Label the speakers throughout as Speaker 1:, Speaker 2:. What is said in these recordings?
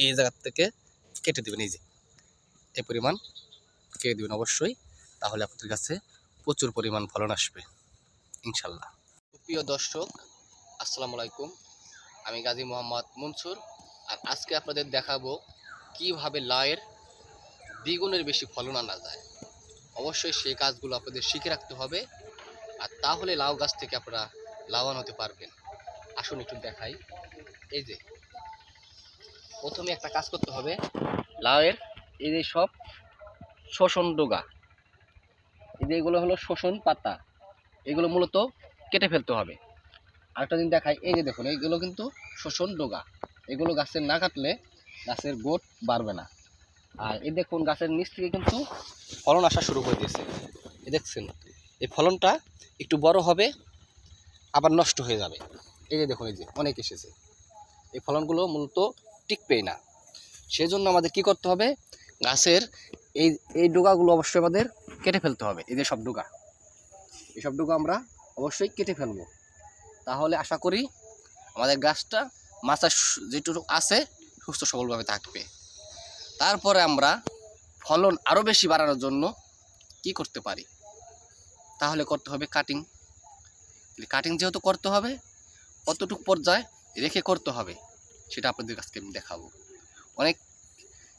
Speaker 1: এই জায়গার থেকে কেটে দেবেন, এই যে। এই পরিমাণ কেটে দেবেন অবশ্যই, তাহলে আপনাদের কাছে প্রচুর পরিমাণ ফলন আসবে, ইনশাল্লাহ। প্রিয় দর্শক, আসসালামু আলাইকুম। আমি গাজী মোহাম্মদ মনসুর, আর আজকে আপনাদের দেখাবো কীভাবে লাউয়ের দ্বিগুণের বেশি ফলন আনা যায়। অবশ্যই সেই কাজগুলো আপনাদের শিখে রাখতে হবে, আর তাহলে লাউ গাছ থেকে আপনারা লাভবান হতে পারবেন। আসুন একটু দেখাই। এই যে প্রথমে একটা কাজ করতে হবে। লাউয়ের এই যে সব শোষণ ডোগা, এই যে এগুলো হলো শোষণ পাতা, এগুলো মূলত কেটে ফেলতে হবে। আরেকটা দিন দেখাই, এই যে দেখুন, এইগুলো কিন্তু শোষণ ডোগা। এগুলো গাছের না কাটলে গাছের গোট বাড়বে না। আর এই দেখুন, গাছের নিচ থেকে কিন্তু ফলন আসা শুরু করে দিয়েছে। এই দেখছেন, এই ফলনটা একটু বড় হবে, আবার নষ্ট হয়ে যাবে। এই যে দেখুন, এই যে অনেক এসেছে। এই ফলনগুলো মূলত টিকবেই না। সেই জন্য আমাদের কি করতে হবে? গাছের এই এই ডোগাগুলো অবশ্যই আমাদের কেটে ফেলতে হবে, এই যে সব ডোগা। এই সব ডোগা আমরা অবশ্যই কেটে ফেলব। তাহলে আশা করি আমাদের গাছটা মাছা যেটুকু আছে, সুস্থ সবলভাবে থাকবে। তারপরে আমরা ফলন আরও বেশি বাড়ানোর জন্য কি করতে পারি? তাহলে করতে হবে কাটিং কাটিং যেহেতু করতে হবে কতটুকু পর্যায়ে রেখে করতে হবে। সেটা আপনাদের কাছকে আমি দেখাবো। অনেক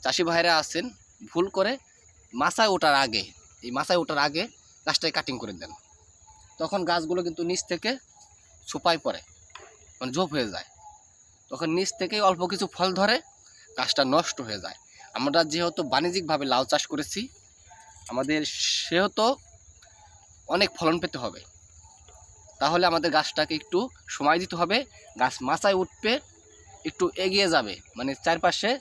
Speaker 1: চাষি ভাইরা আছেন, ভুল করে মাথায় ওঠার আগে, এই মাথায় ওঠার আগে গাছটাই কাটিং করে দেন। তখন গাছগুলো কিন্তু নিচ থেকে ছোপায় পড়ে মানে ঝোপ হয়ে যায়। তখন নিচ থেকেই অল্প কিছু ফল ধরে গাছটা নষ্ট হয়ে যায়। আমরা যেহেতু বাণিজ্যিকভাবে লাউ চাষ করেছি, আমাদের সেহেতু অনেক ফলন পেতে হবে। তাহলে আমাদের গাছটাকে একটু সময় দিতে হবে, গাছ মাথায় উঠবে একটু এগিয়ে যাবে। মানে চারপাশে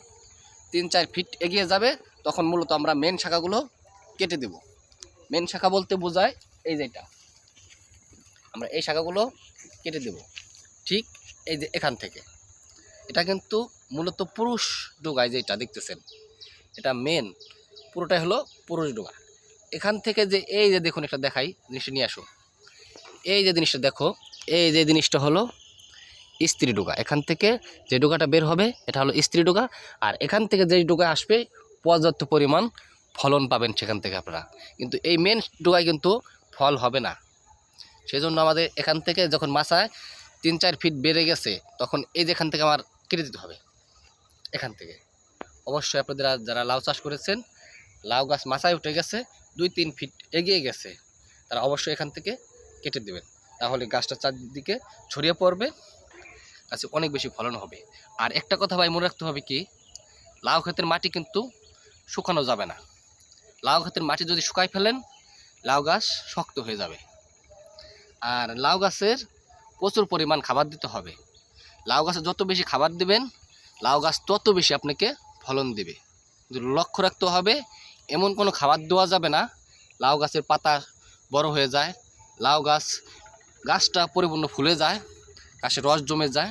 Speaker 1: তিন চার ফিট এগিয়ে যাবে, তখন মূলত আমরা মেন শাখাগুলো কেটে দেব। মেন শাখা বলতে বোঝায় এই যেটা আমরা এই শাখাগুলো কেটে দেব। ঠিক এই যে এখান থেকে। এটা কিন্তু মূলত পুরুষ ডোগায় যেটা দেখতেছেন, এটা মেন পুরোটাই হলো পুরুষ ডোগা। এখান থেকে যে এই যে দেখুন, একটা দেখাই, জিনিসটা নিয়ে আসো এই যে জিনিসটা দেখো, এই যে জিনিসটা হলো স্ত্রী ডোগা। এখান থেকে যে ডোগাটা বের হবে, এটা হলো স্ত্রী ডোগা। আর এখান থেকে যে ডোগা আসবে, পর্যাপ্ত পরিমাণ ফলন পাবেন সেখান থেকে আপনারা। কিন্তু এই মেন ডোগায় কিন্তু ফল হবে না। সেই জন্য আমাদের এখান থেকে যখন মাছায় তিন চার ফিট বেড়ে গেছে, তখন এই যে এখান থেকে আমার কেটে দিতে হবে। এখান থেকে। অবশ্যই আপনাদের যারা লাউ চাষ করেছেন, লাউ গাছ মাথায় উঠে গেছে, দুই তিন ফিট এগিয়ে গেছে, তারা অবশ্যই এখান থেকে কেটে দেবেন। তাহলে গাছটা চারদিকে ছড়িয়ে পড়বে। গাছে অনেক বেশি ফলন হবে। আর একটা কথা ভাই মনে রাখতে হবে কি, লাউ ক্ষেতের মাটি কিন্তু শুকানো যাবে না। লাউ ক্ষেতের মাটি যদি শুকাই ফেলেন, লাউ গাছ শক্ত হয়ে যাবে। আর লাউ গাছের প্রচুর পরিমাণ খাবার দিতে হবে। লাউ গাছে যত বেশি খাবার দিবেন, লাউ গাছ তত বেশি আপনাকে ফলন দেবে। লক্ষ্য রাখতে হবে, এমন কোনো খাবার দেওয়া যাবে না, লাউ গাছের পাতা বড় হয়ে যায়, লাউ গাছ, গাছটা পরিপূর্ণ ফুলে যায়, গাছের রস জমে যায়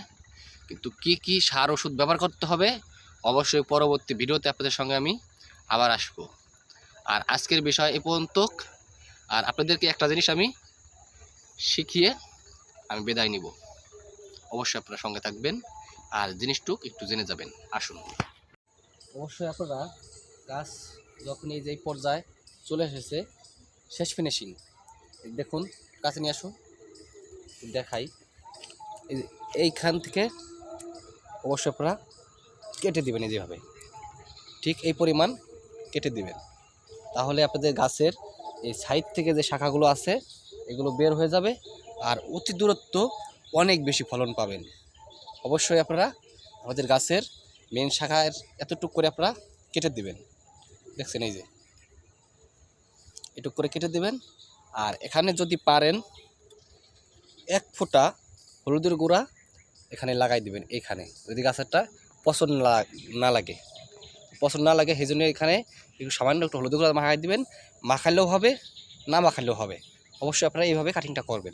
Speaker 1: কিন্তু কি কি সার ওষুধ ব্যবহার করতে হবে? অবশ্যই পরবর্তী ভিডিওতে আপনাদের সঙ্গে আমি আবার আসব। আর আজকের বিষয় এ পর্যন্ত আর আপনাদেরকে একটা জিনিস আমি শিখিয়ে আমি বিদায় নিব। অবশ্যই আপনারা সঙ্গে থাকবেন। আর জিনিসটুক একটু জেনে যাবেন। আসুন। অবশ্যই আপনারা গাছ যখন এই যে পর্যায়ে চলে এসেছে, শেষ ফিনিশিং দেখুন, কাছে নিয়ে আসুন, দেখাই। এইখান থেকে অবশ্যই আপনারা কেটে দেবেন যেভাবে ঠিক এই পরিমাণ কেটে দিবেন। তাহলে আপনাদের গাছের এই সাইড থেকে যে শাখাগুলো আছে, এগুলো বের হয়ে যাবে আর অতি দূরত্ব অনেক বেশি ফলন পাবেন। অবশ্যই আপনারা আমাদের গাছের মেন শাখার এতটুক করে আপনারা কেটে দিবেন। দেখছেন এই যে? এটুক করে কেটে দিবেন। আর এখানে যদি পারেন, এক ফোঁটা হলুদের গুঁড়া এখানে লাগাই দিবেন, এখানে। যদি গাছেরটা পছন্দ না- লাগে পছন্দ না লাগে, সেই জন্য এখানে একটু সামান্য একটু হলুদ গুঁড়া মাখাই দিবেন। মাখালেও হবে, না মাখালেও হবে। অবশ্যই আপনারা এইভাবে কাটিংটা করবেন।